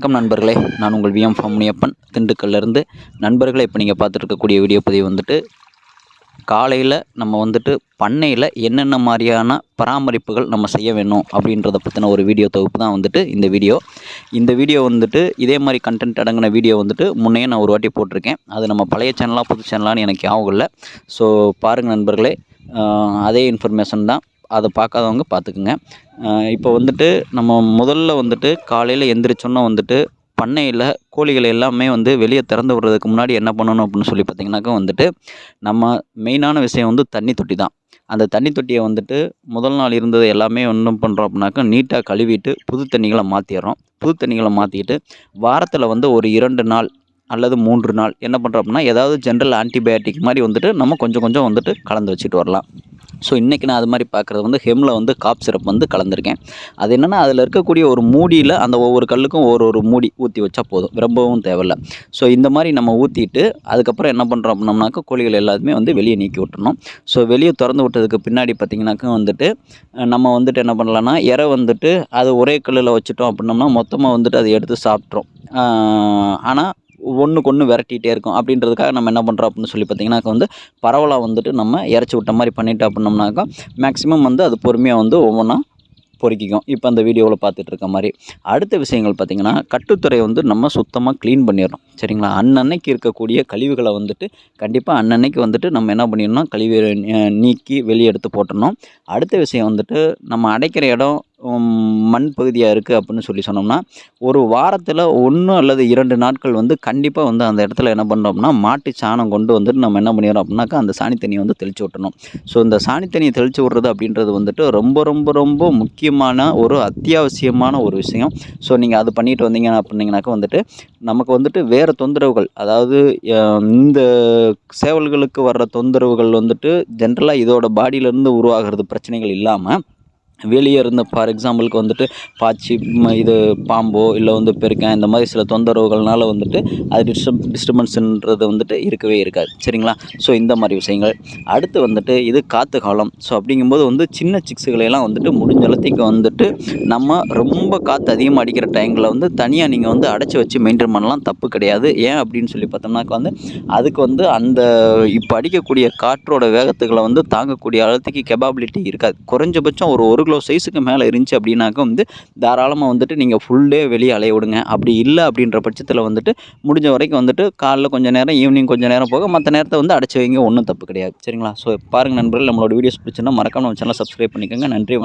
வணக்கம் நண்பர்களே. நான் உங்கள் விஎம் ஃபார்ம் முனியப்பன். திண்டுக்கல்லேருந்து நண்பர்களே இப்போ நீங்கள் பார்த்துட்ருக்கக்கூடிய வீடியோ பதிவு வந்துட்டு காலையில் நம்ம வந்துட்டு பண்ணையில் என்னென்ன மாதிரியான பராமரிப்புகள் நம்ம செய்ய வேணும் அப்படின்றத பற்றின ஒரு வீடியோ தொகுப்பு தான் வந்துட்டு இந்த வீடியோ. இந்த வீடியோ வந்துட்டு இதே மாதிரி கண்டென்ட் அடங்கின வீடியோ வந்துட்டு முன்னையே நான் ஒரு வாட்டி போட்டிருக்கேன். அது நம்ம பழைய சேனலாக புது சேனலான்னு எனக்கு ஞாபகம் இல்லை. ஸோ பாருங்கள் நண்பர்களே. அதே இன்ஃபர்மேஷன் தான். அதை பார்க்காதவங்க பார்த்துக்குங்க. இப்போ வந்துட்டு நம்ம முதல்ல வந்துட்டு காலையில் எந்திரிச்சோன்னா வந்துட்டு பண்ணையில் கோழிகளை எல்லாமே வந்து வெளியே திறந்து விடுறதுக்கு முன்னாடி என்ன பண்ணணும் அப்படின்னு சொல்லி பார்த்தீங்கன்னாக்கா வந்துட்டு நம்ம மெயினான விஷயம் வந்து தண்ணி தொட்டி தான். அந்த தண்ணி தொட்டியை வந்துட்டு முதல் நாள் இருந்தது எல்லாமே ஒன்றும் பண்ணுறோம் அப்படின்னாக்கா நீட்டாக கழுவிட்டு புது தண்ணிகளை மாற்றிடுறோம் புது தண்ணிகளை மாற்றிட்டு வாரத்தில் வந்து ஒரு இரண்டு நாள் அல்லது மூன்று நாள் என்ன பண்ணுறோம் அப்படின்னா ஏதாவது ஜென்ரல் ஆன்டிபயோட்டிக் மாதிரி வந்துட்டு நம்ம கொஞ்சம் கொஞ்சம் வந்துட்டு கலந்து வச்சுட்டு வரலாம். ஸோ இன்றைக்கி நான் அது மாதிரி பார்க்குறது வந்து ஹெம்மில் வந்து காப் சிரப் வந்து கலந்துருக்கேன். அது என்னென்னா அதில் இருக்கக்கூடிய ஒரு மூடியில் அந்த ஒவ்வொரு கல்லுக்கும் ஒரு ஒரு மூடி ஊற்றி வச்சா போதும். ரொம்பவும் தேவையில்ல. ஸோ இந்த மாதிரி நம்ம ஊற்றிட்டு அதுக்கப்புறம் என்ன பண்ணுறோம் அப்படின்னம்னாக்கா கோழிகள் எல்லாத்துமே வந்து வெளியே நீக்கி விட்டுணும் ஸோ வெளியே திறந்து விட்டதுக்கு பின்னாடி பார்த்திங்கனாக்கா வந்துட்டு நம்ம வந்துட்டு என்ன பண்ணலான்னா இறை வந்துட்டு அது ஒரே கல்லில் வச்சுட்டோம் அப்படின்னம்னா மொத்தமாக வந்துட்டு அதை எடுத்து சாப்பிட்றோம் ஆனால் ஒன்றுக்கு ஒன்று விரட்டிகிட்டே இருக்கும். அப்படின்றதுக்காக நம்ம என்ன பண்ணுறோம் அப்படின்னு சொல்லி பார்த்தீங்கன்னாக்க வந்து பரவலாக வந்துட்டு நம்ம இறச்சி விட்ட மாதிரி பண்ணிட்டு அப்படின்னோம்னாக்கா மேக்ஸிமம் வந்து அது பொறுமையாக வந்து ஒவ்வொன்றா பொறுக்கிக்கும். இப்போ அந்த வீடியோவில் பார்த்துட்டு இருக்க மாதிரி. அடுத்த விஷயங்கள் பார்த்திங்கன்னா கட்டுத்துறையை வந்து நம்ம சுத்தமாக க்ளீன் பண்ணிடணும். சரிங்களா? அன்னன்னைக்கு இருக்கக்கூடிய கழிவுகளை வந்துட்டு கண்டிப்பாக அன்னன்னைக்கு வந்துட்டு நம்ம என்ன பண்ணிடணும்? கழிவு நீக்கி வெளியே எடுத்து போட்டணும் அடுத்த விஷயம் வந்துட்டு நம்ம அடைக்கிற இடம் மண் பகுதியாக இருக்குது அப்படின்னு சொல்லி சொன்னோம்னா ஒரு வாரத்தில் ஒன்று அல்லது இரண்டு நாட்கள் வந்து கண்டிப்பாக வந்து அந்த இடத்துல என்ன பண்ணுறோம்னா மாட்டு சாணம் கொண்டு வந்துட்டு நம்ம என்ன பண்ணிடுறோம் அப்படின்னாக்கா அந்த சாணி தண்ணியை வந்து தெளித்து விட்டணும் ஸோ இந்த சாணி தண்ணியை தெளித்து விட்றது அப்படின்றது வந்துட்டு ரொம்ப ரொம்ப ரொம்ப முக்கியமான ஒரு அத்தியாவசியமான ஒரு விஷயம். ஸோ நீங்கள் அது பண்ணிட்டு வந்தீங்க அப்படின்னீங்கனாக்கா வந்துட்டு நமக்கு வந்துட்டு வேறு தொந்தரவுகள் அதாவது இந்த சேவல்களுக்கு வர்ற தொந்தரவுகள் வந்துட்டு ஜென்ரலாக இதோட பாடியிலேருந்து உருவாகிறது பிரச்சனைகள் இல்லாமல் வெளியே இருந்து ஃபார் எக்ஸாம்பிளுக்கு வந்துட்டு பாச்சி ம, இது பாம்போ இல்லை வந்து பெருக்கன் இந்த மாதிரி சில தொந்தரவுகள்னால வந்துட்டு அது டிஸ்டர்ப் டிஸ்டர்பன்ஸுன்றது வந்துட்டு இருக்கவே இருக்காது. சரிங்களா? ஸோ இந்த மாதிரி விஷயங்கள். அடுத்து வந்துட்டு இது காற்று காலம். ஸோ அப்படிங்கும்போது வந்து சின்ன சிக்ஸுகளையெல்லாம் வந்துட்டு முடிஞ்ச அளத்துக்கு வந்துட்டு நம்ம ரொம்ப காற்று அதிகமாக அடிக்கிற டைமில் வந்து தனியாக நீங்கள் வந்து அடைச்சி வச்சு மெயின்டைன் பண்ணலாம். தப்பு கிடையாது. ஏன் அப்படின்னு சொல்லி பார்த்தோம்னாக்கா வந்து அதுக்கு வந்து அந்த இப்போ அடிக்கக்கூடிய காற்றோட வேகத்துகளை வந்து தாங்கக்கூடிய அளத்துக்கு கெபாபிலிட்டி இருக்காது. குறைஞ்சபட்சம் ஒரு ஒரு கிலோ சைஸுக்கு மேலே இருந்துச்சு அப்படின்னாக்கா வந்து தாராளமாக வந்துட்டு நீங்கள் ஃபுல் டே வெளியே அலைய விடுங்க. அப்படி இல்லை அப்படின்ற பட்சத்தில் வந்துட்டு முடிஞ்ச வரைக்கும் வந்துட்டு காலைல கொஞ்சம் நேரம் ஈவினிங் கொஞ்சம் நேரம் போக மற்ற நேரத்தை வந்து அடைச்சி வைங்க. ஒன்றும் தப்பு கிடையாது. சரிங்களா? ஸோ பாருங்கள் நண்பர்கள் நம்மளோட வீடியோஸ் பிடிச்சிருந்தா மறக்காம நம்ம சேனல் சப்ஸ்கிரைப் பண்ணிக்கோங்க. நன்றி